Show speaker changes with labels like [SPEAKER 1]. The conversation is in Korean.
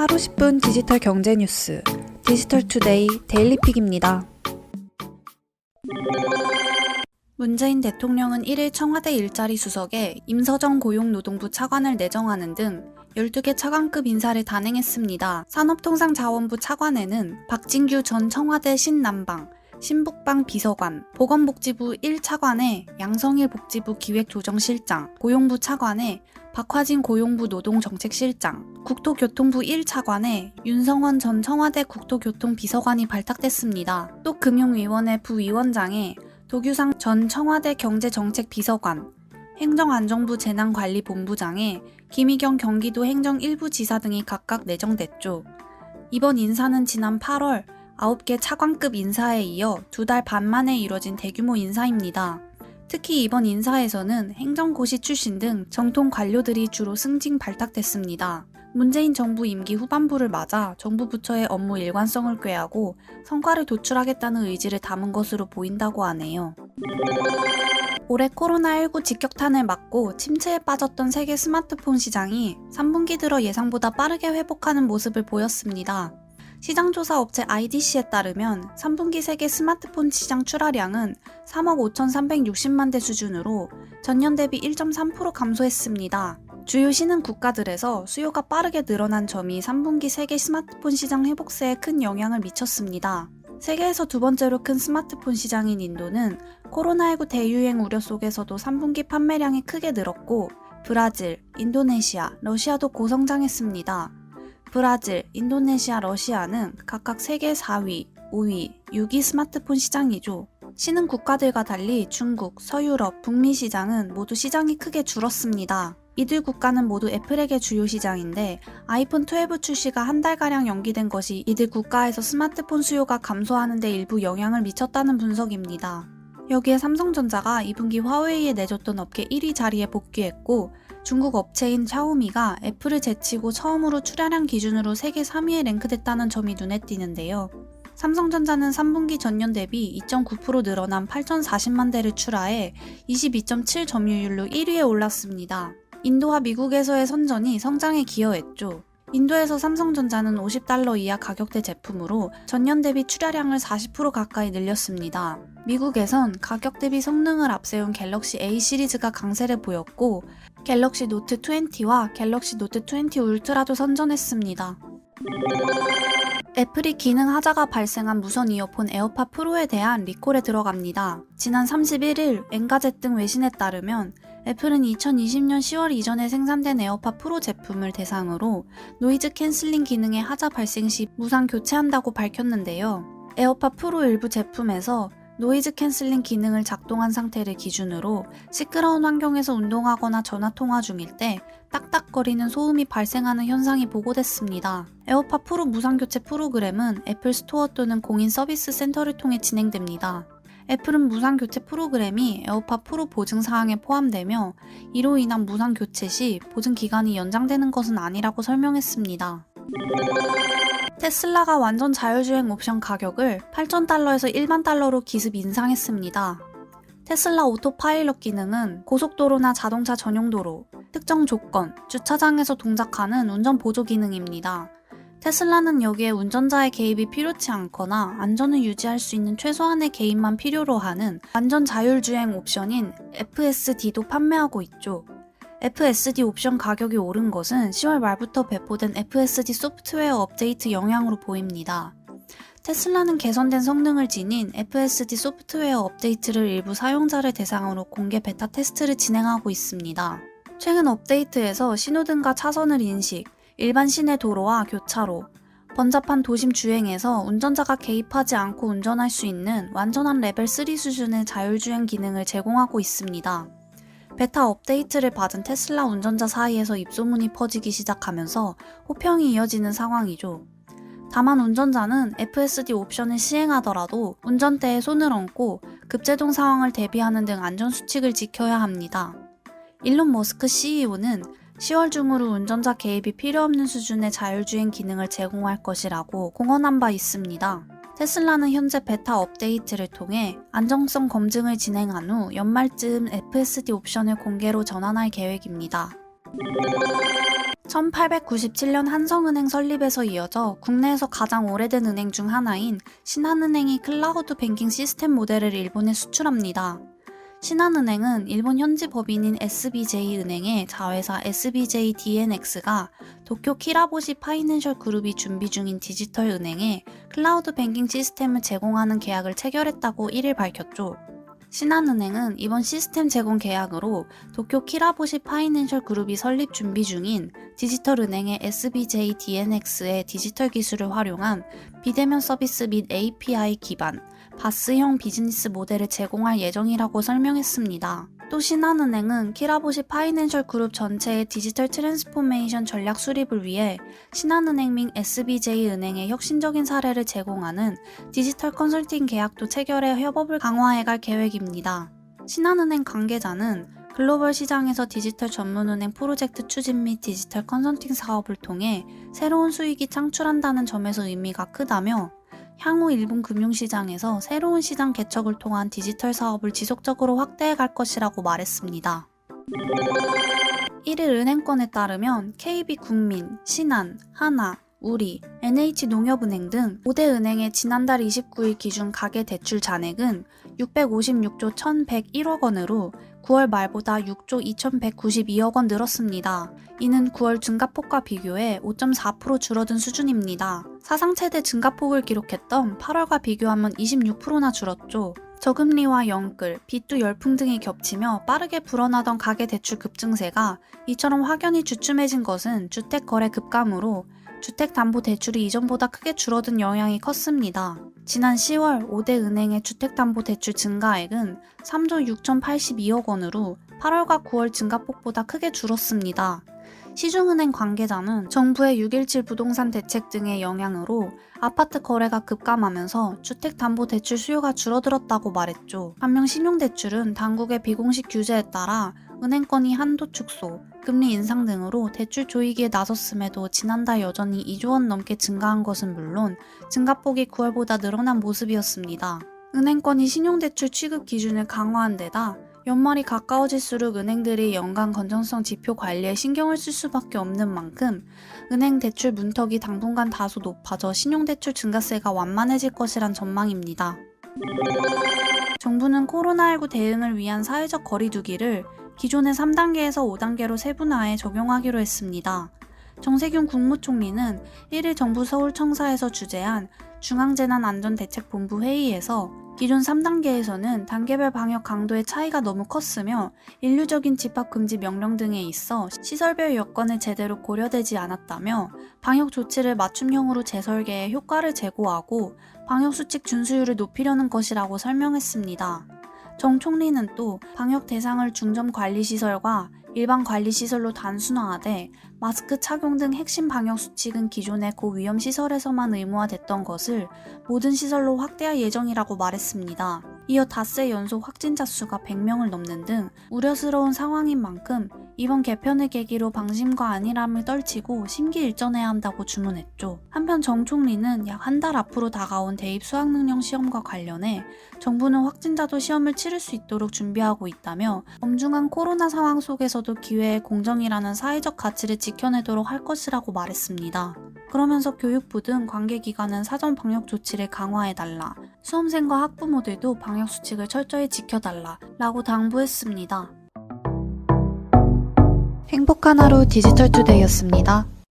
[SPEAKER 1] 하루 10분 디지털 경제 뉴스 디지털 투데이 데일리픽입니다. 문재인 대통령은 1일 청와대 일자리 수석에 임서정 고용노동부 차관을 내정하는 등 12개 차관급 인사를 단행했습니다. 산업통상자원부 차관에는 박진규 전 청와대 신남방, 신북방 비서관, 보건복지부 1차관에 양성일 복지부 기획조정실장, 고용부 차관에 박화진 고용부 노동정책실장, 국토교통부 1차관에 윤성원 전 청와대 국토교통비서관이 발탁됐습니다. 또 금융위원회 부위원장에 도규상 전 청와대 경제정책비서관, 행정안전부 재난관리본부장에 김희경 경기도 행정 1부 지사 등이 각각 내정됐죠. 이번 인사는 지난 8월 9개 차관급 인사에 이어 두 달 반 만에 이뤄진 대규모 인사입니다. 특히 이번 인사에서는 행정고시 출신 등 정통 관료들이 주로 승진 발탁됐습니다. 문재인 정부 임기 후반부를 맞아 정부 부처의 업무 일관성을 꾀하고 성과를 도출하겠다는 의지를 담은 것으로 보인다고 하네요. 올해 코로나19 직격탄을 맞고 침체에 빠졌던 세계 스마트폰 시장이 3분기 들어 예상보다 빠르게 회복하는 모습을 보였습니다. 시장조사 업체 IDC에 따르면 3분기 세계 스마트폰 시장 출하량은 3억 5,360만 대 수준으로 전년 대비 1.3% 감소했습니다. 주요 신흥 국가들에서 수요가 빠르게 늘어난 점이 3분기 세계 스마트폰 시장 회복세에 큰 영향을 미쳤습니다. 세계에서 두 번째로 큰 스마트폰 시장인 인도는 코로나19 대유행 우려 속에서도 3분기 판매량이 크게 늘었고 브라질, 인도네시아, 러시아도 고성장했습니다. 브라질, 인도네시아, 러시아는 각각 세계 4위, 5위, 6위 스마트폰 시장이죠. 신흥 국가들과 달리 중국, 서유럽, 북미 시장은 모두 시장이 크게 줄었습니다. 이들 국가는 모두 애플에게 주요 시장인데 아이폰 12 출시가 한 달가량 연기된 것이 이들 국가에서 스마트폰 수요가 감소하는 데 일부 영향을 미쳤다는 분석입니다. 여기에 삼성전자가 2분기 화웨이에 내줬던 업계 1위 자리에 복귀했고 중국 업체인 샤오미가 애플을 제치고 처음으로 출하량 기준으로 세계 3위에 랭크됐다는 점이 눈에 띄는데요. 삼성전자는 3분기 전년 대비 2.9% 늘어난 8,040만 대를 출하해 22.7 점유율로 1위에 올랐습니다. 인도와 미국에서의 선전이 성장에 기여했죠. 인도에서 삼성전자는 50달러 이하 가격대 제품으로 전년 대비 출하량을 40% 가까이 늘렸습니다. 미국에선 가격 대비 성능을 앞세운 갤럭시 A 시리즈가 강세를 보였고 갤럭시 노트 20와 갤럭시 노트 20 울트라도 선전했습니다. 애플이 기능 하자가 발생한 무선 이어폰 에어팟 프로에 대한 리콜에 들어갑니다. 지난 31일 엔가젯 등 외신에 따르면 애플은 2020년 10월 이전에 생산된 에어팟 프로 제품을 대상으로 노이즈 캔슬링 기능의 하자 발생 시 무상 교체한다고 밝혔는데요. 에어팟 프로 일부 제품에서 노이즈 캔슬링 기능을 작동한 상태를 기준으로 시끄러운 환경에서 운동하거나 전화 통화 중일 때 딱딱거리는 소음이 발생하는 현상이 보고됐습니다. 에어팟 프로 무상 교체 프로그램은 애플 스토어 또는 공인 서비스 센터를 통해 진행됩니다. 애플은 무상 교체 프로그램이 에어팟 프로 보증 사항에 포함되며 이로 인한 무상 교체 시 보증 기간이 연장되는 것은 아니라고 설명했습니다. 테슬라가 완전 자율주행 옵션 가격을 8,000달러에서 1만 달러로 기습 인상했습니다. 테슬라 오토파일럿 기능은 고속도로나 자동차 전용도로, 특정 조건, 주차장에서 동작하는 운전 보조 기능입니다. 테슬라는 여기에 운전자의 개입이 필요치 않거나 안전을 유지할 수 있는 최소한의 개입만 필요로 하는 완전 자율주행 옵션인 FSD도 판매하고 있죠. FSD 옵션 가격이 오른 것은 10월 말부터 배포된 FSD 소프트웨어 업데이트 영향으로 보입니다. 테슬라는 개선된 성능을 지닌 FSD 소프트웨어 업데이트를 일부 사용자를 대상으로 공개 베타 테스트를 진행하고 있습니다. 최근 업데이트에서 신호등과 차선을 인식, 일반 시내 도로와 교차로, 번잡한 도심 주행에서 운전자가 개입하지 않고 운전할 수 있는 완전한 레벨 3 수준의 자율주행 기능을 제공하고 있습니다. 베타 업데이트를 받은 테슬라 운전자 사이에서 입소문이 퍼지기 시작하면서 호평이 이어지는 상황이죠. 다만 운전자는 FSD 옵션을 시행하더라도 운전대에 손을 얹고 급제동 상황을 대비하는 등 안전수칙을 지켜야 합니다. 일론 머스크 CEO는 10월 중으로 운전자 개입이 필요 없는 수준의 자율주행 기능을 제공할 것이라고 공언한 바 있습니다. 테슬라는 현재 베타 업데이트를 통해 안정성 검증을 진행한 후 연말쯤 FSD 옵션을 공개로 전환할 계획입니다. 1897년 한성은행 설립에서 이어져 국내에서 가장 오래된 은행 중 하나인 신한은행이 클라우드 뱅킹 시스템 모델을 일본에 수출합니다. 신한은행은 일본 현지 법인인 SBJ은행의 자회사 SBJDNX가 도쿄 키라보시 파이낸셜 그룹이 준비 중인 디지털 은행에 클라우드 뱅킹 시스템을 제공하는 계약을 체결했다고 1일 밝혔죠. 신한은행은 이번 시스템 제공 계약으로 도쿄 키라보시 파이낸셜 그룹이 설립 준비 중인 디지털 은행의 SBJDNX의 디지털 기술을 활용한 비대면 서비스 및 API 기반 바스형 비즈니스 모델을 제공할 예정이라고 설명했습니다. 또 신한은행은 키라보시 파이낸셜 그룹 전체의 디지털 트랜스포메이션 전략 수립을 위해 신한은행 및 SBJ은행의 혁신적인 사례를 제공하는 디지털 컨설팅 계약도 체결해 협업을 강화해갈 계획입니다. 신한은행 관계자는 글로벌 시장에서 디지털 전문은행 프로젝트 추진 및 디지털 컨설팅 사업을 통해 새로운 수익이 창출한다는 점에서 의미가 크다며 향후 일본 금융시장에서 새로운 시장 개척을 통한 디지털 사업을 지속적으로 확대해 갈 것이라고 말했습니다. 1일 은행권에 따르면 KB국민, 신한, 하나, 우리, NH농협은행 등 5대 은행의 지난달 29일 기준 가계 대출 잔액은 656조 1101억 원으로 9월 말보다 6조 2192억 원 늘었습니다. 이는 9월 증가폭과 비교해 5.4% 줄어든 수준입니다. 사상 최대 증가폭을 기록했던 8월과 비교하면 26%나 줄었죠. 저금리와 영끌, 빚도 열풍 등이 겹치며 빠르게 불어나던 가계 대출 급증세가 이처럼 확연히 주춤해진 것은 주택 거래 급감으로 주택담보대출이 이전보다 크게 줄어든 영향이 컸습니다. 지난 10월 5대 은행의 주택담보대출 증가액은 3조 6,082억 원으로 8월과 9월 증가폭보다 크게 줄었습니다. 시중은행 관계자는 정부의 6.17 부동산 대책 등의 영향으로 아파트 거래가 급감하면서 주택담보대출 수요가 줄어들었다고 말했죠. 반면 신용대출은 당국의 비공식 규제에 따라 은행권이 한도 축소, 금리 인상 등으로 대출 조이기에 나섰음에도 지난달 여전히 2조 원 넘게 증가한 것은 물론 증가폭이 9월보다 늘어난 모습이었습니다. 은행권이 신용대출 취급 기준을 강화한 데다 연말이 가까워질수록 은행들이 연간 건전성 지표 관리에 신경을 쓸 수밖에 없는 만큼 은행 대출 문턱이 당분간 다소 높아져 신용대출 증가세가 완만해질 것이란 전망입니다. 정부는 코로나19 대응을 위한 사회적 거리두기를 기존의 3단계에서 5단계로 세분화해 적용하기로 했습니다. 정세균 국무총리는 1일 정부 서울청사에서 주재한 중앙재난안전대책본부 회의에서 기존 3단계에서는 단계별 방역 강도의 차이가 너무 컸으며 인류적인 집합금지 명령 등에 있어 시설별 여건을 제대로 고려되지 않았다며 방역 조치를 맞춤형으로 재설계해 효과를 제고하고 방역수칙 준수율을 높이려는 것이라고 설명했습니다. 정 총리는 또 방역 대상을 중점 관리 시설과 일반 관리 시설로 단순화하되 마스크 착용 등 핵심 방역 수칙은 기존의 고위험 시설에서만 의무화됐던 것을 모든 시설로 확대할 예정이라고 말했습니다. 이어 닷새 연속 확진자 수가 100명을 넘는 등 우려스러운 상황인 만큼 이번 개편을 계기로 방심과 안일함을 떨치고 심기일전해야 한다고 주문했죠. 한편 정 총리는 약 한 달 앞으로 다가온 대입 수학능력 시험과 관련해 정부는 확진자도 시험을 치를 수 있도록 준비하고 있다며 엄중한 코로나 상황 속에서도 기회의 공정이라는 사회적 가치를 지켜내도록 할 것이라고 말했습니다. 그러면서 교육부 등 관계기관은 사전 방역 조치를 강화해달라. 수험생과 학부모들도 방역 수칙을 철저히 지켜달라. 라고 당부했습니다. 행복한 하루 디지털 투데이였습니다.